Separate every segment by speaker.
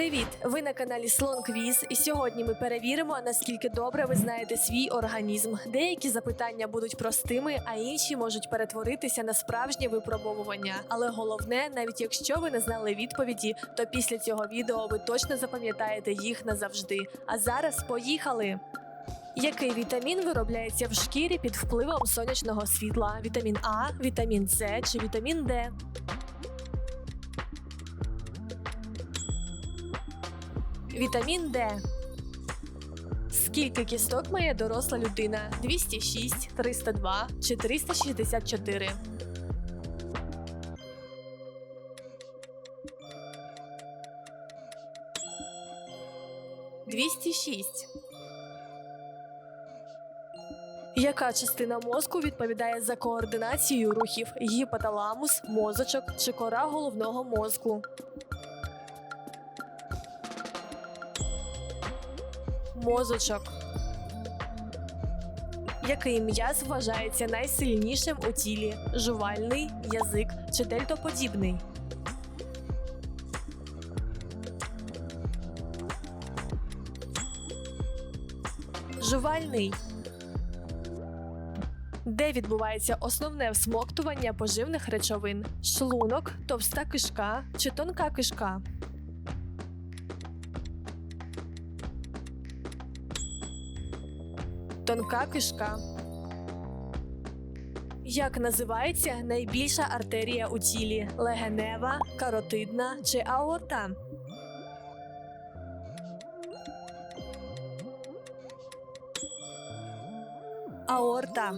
Speaker 1: Привіт! Ви на каналі Слон Квіз, і сьогодні ми перевіримо, наскільки добре ви знаєте свій організм. Деякі запитання будуть простими, а інші можуть перетворитися на справжнє випробовування. Але головне, навіть якщо ви не знали відповіді, то після цього відео ви точно запам'ятаєте їх назавжди. А зараз поїхали! Який вітамін виробляється в шкірі під впливом сонячного світла? Вітамін А, вітамін С чи вітамін Д? Вітамін Д. Скільки кісток має доросла людина? 206, 302 чи 364? Двісті шість. Яка частина мозку відповідає за координацію рухів гіпоталамус, мозочок чи кора головного мозку? Мозочок. Який м'яз вважається найсильнішим у тілі? Жувальний, язик чи дельтоподібний? Жувальний. Де відбувається основне всмоктування поживних речовин? Шлунок, товста кишка чи тонка кишка? Тонка кишка. Як називається найбільша артерія у тілі? Легенева, каротидна чи аорта? Аорта.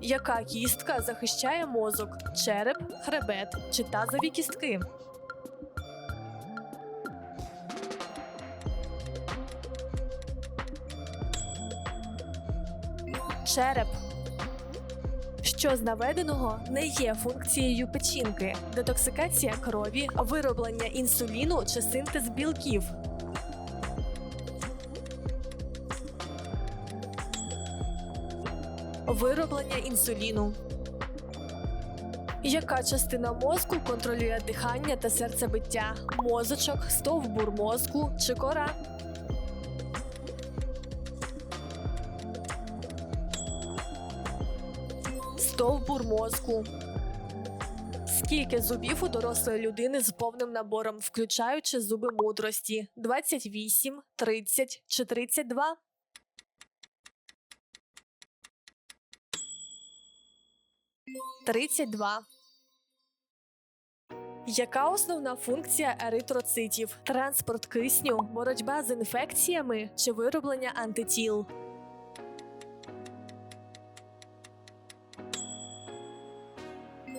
Speaker 1: Яка кістка захищає мозок? Череп, хребет чи тазові кістки? Череп. Що з наведеного не є функцією печінки, детоксикація крові, вироблення інсуліну чи синтез білків. Вироблення інсуліну. Яка частина мозку контролює дихання та серцебиття? Мозочок, стовбур мозку чи кора? Стовбур мозку. Скільки зубів у дорослої людини з повним набором, включаючи зуби мудрості? 28, 30 чи 32? Тридцять два. Яка основна функція еритроцитів? Транспорт кисню, боротьба з інфекціями чи вироблення антитіл?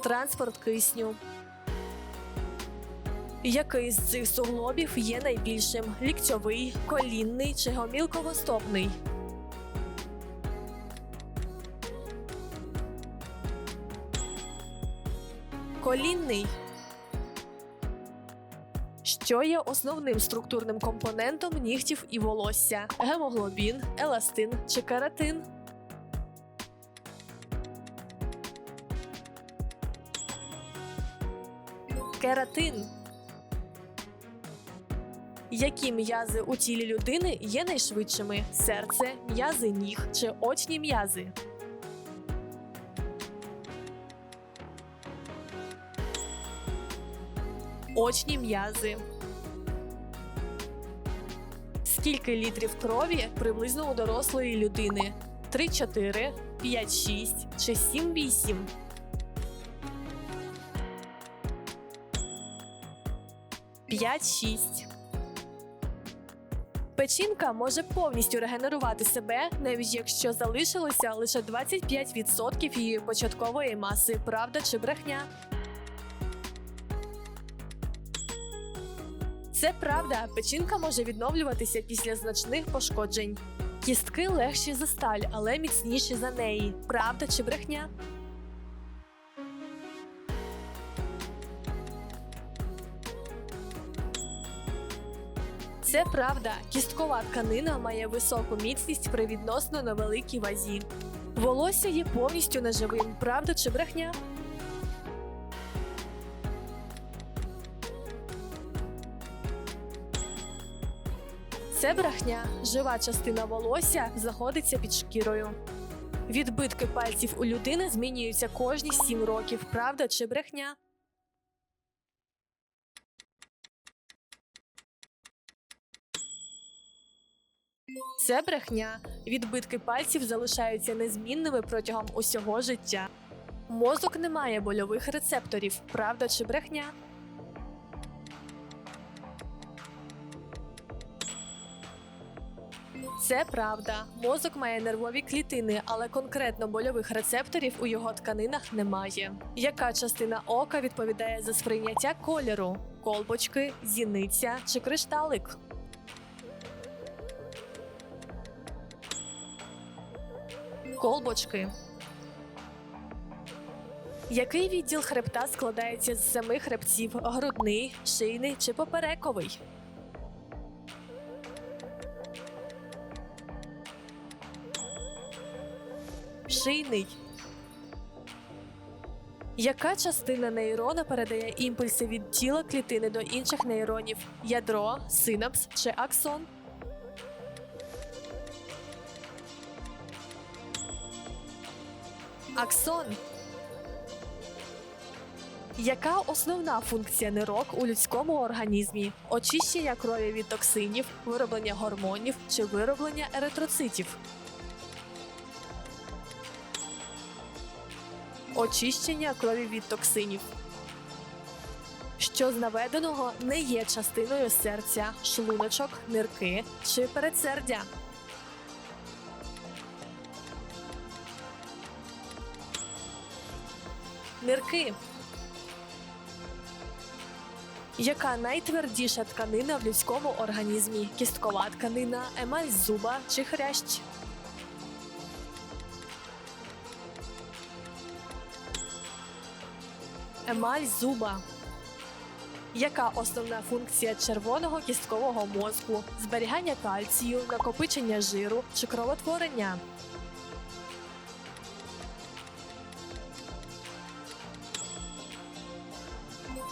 Speaker 1: Транспорт кисню. Який з цих суглобів є найбільшим? Ліктьовий, колінний чи гомілковостопний? Колінний. Що є основним структурним компонентом нігтів і волосся? Гемоглобін, еластин чи кератин? Кератин. Які м'язи у тілі людини є найшвидшими? Серце, м'язи ніг чи очні м'язи? Очні м'язи. Скільки літрів крові приблизно у дорослої людини? 3-4, 5-6 чи 7-8? П'ять-шість. Печінка може повністю регенерувати себе, навіть якщо залишилося лише 25% її початкової маси, правда чи брехня. Це правда, печінка може відновлюватися після значних пошкоджень. Кістки легші за сталь, але міцніші за неї. Правда чи брехня? Це правда, кісткова тканина має високу міцність при відносно невеликій вазі. Волосся є повністю неживим, правда чи брехня? Це брехня. Жива частина волосся знаходиться під шкірою. Відбитки пальців у людини змінюються кожні 7 років. Правда чи брехня? Це брехня. Відбитки пальців залишаються незмінними протягом усього життя. Мозок не має больових рецепторів. Правда чи брехня? Це правда. Мозок має нервові клітини, але конкретно больових рецепторів у його тканинах немає. Яка частина ока відповідає за сприйняття кольору? Колбочки, зіниця чи кришталик? Колбочки. Який відділ хребта складається з семи хребців: грудний, шийний чи поперековий? Шийний. Яка частина нейрона передає імпульси від тіла клітини до інших нейронів? Ядро, синапс чи аксон? Аксон. Яка основна функція нирок у людському організмі? Очищення крові від токсинів, вироблення гормонів чи вироблення еритроцитів? Очищення крові від токсинів. Що з наведеного не є частиною серця, шлуночок, нирки чи передсердя? Нирки. Яка найтвердіша тканина в людському організмі? Кісткова тканина, емаль зуба чи хрящ? Емаль зуба. Яка основна функція червоного кісткового мозку? Зберігання кальцію, накопичення жиру чи кровотворення?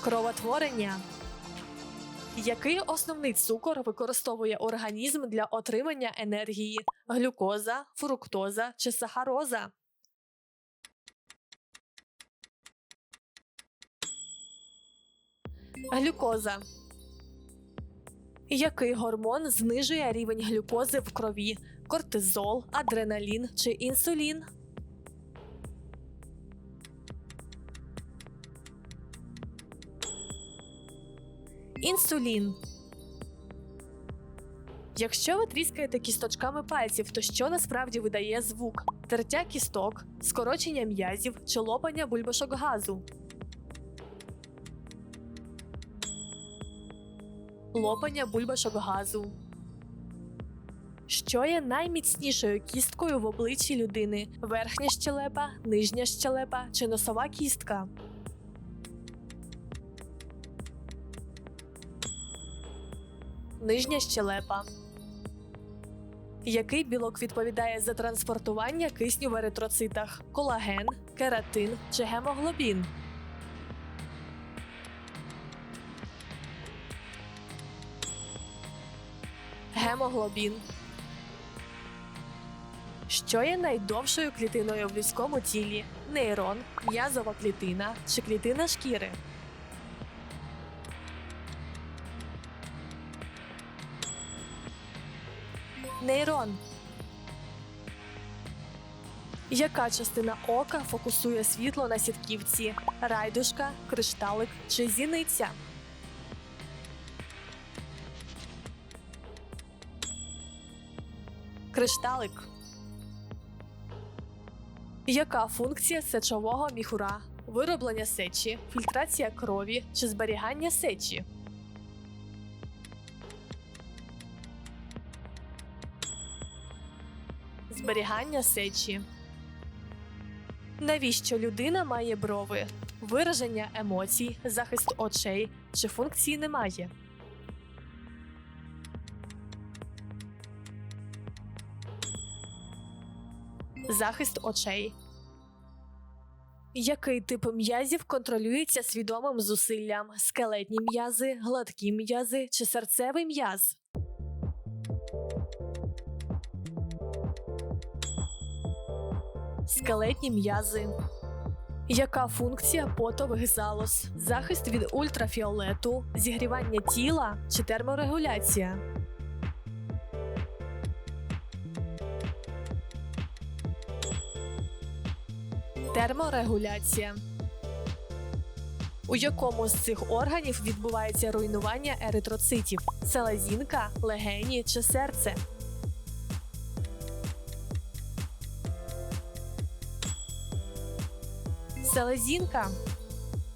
Speaker 1: Кровотворення. Який основний цукор використовує організм для отримання енергії? Глюкоза, фруктоза чи сахароза? Глюкоза. Який гормон знижує рівень глюкози в крові? Кортизол, адреналін чи інсулін? Інсулін. Якщо ви тріскаєте кісточками пальців, то що насправді видає звук? Тертя кісток, скорочення м'язів чи лопання бульбашок газу? Лопання бульбашок газу. Що є найміцнішою кісткою в обличчі людини? Верхня щелепа, нижня щелепа чи носова кістка? Нижня щелепа. Який білок відповідає за транспортування кисню в еритроцитах? Колаген, кератин чи гемоглобін? Гемоглобін. Що є найдовшою клітиною в людському тілі? Нейрон, м'язова клітина чи клітина шкіри? Нейрон. Яка частина ока фокусує світло на сітківці? Райдушка, кришталик чи зіниця? Кришталик. Яка функція сечового міхура? Вироблення сечі, фільтрація крові чи зберігання сечі? Зберігання сечі. Навіщо людина має брови? Вираження емоцій, захист очей чи функції немає? Захист очей. Який тип м'язів контролюється свідомим зусиллям? Скелетні м'язи, гладкі м'язи чи серцевий м'яз? Скелетні м'язи. Яка функція потових залоз? Захист від ультрафіолету, зігрівання тіла чи терморегуляція? Терморегуляція. У якому з цих органів відбувається руйнування еритроцитів? Селезінка, легені чи серце? Селезінка.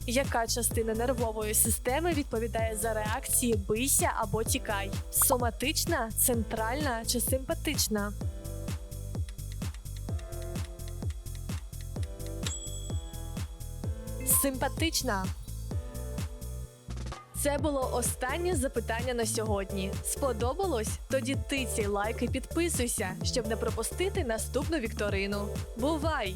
Speaker 1: Яка частина нервової системи відповідає за реакції бийся або тікай? Соматична, центральна чи симпатична? Симпатична. Це було останнє запитання на сьогодні. Сподобалось? Тоді тицяй лайк і підписуйся, щоб не пропустити наступну вікторину. Бувай!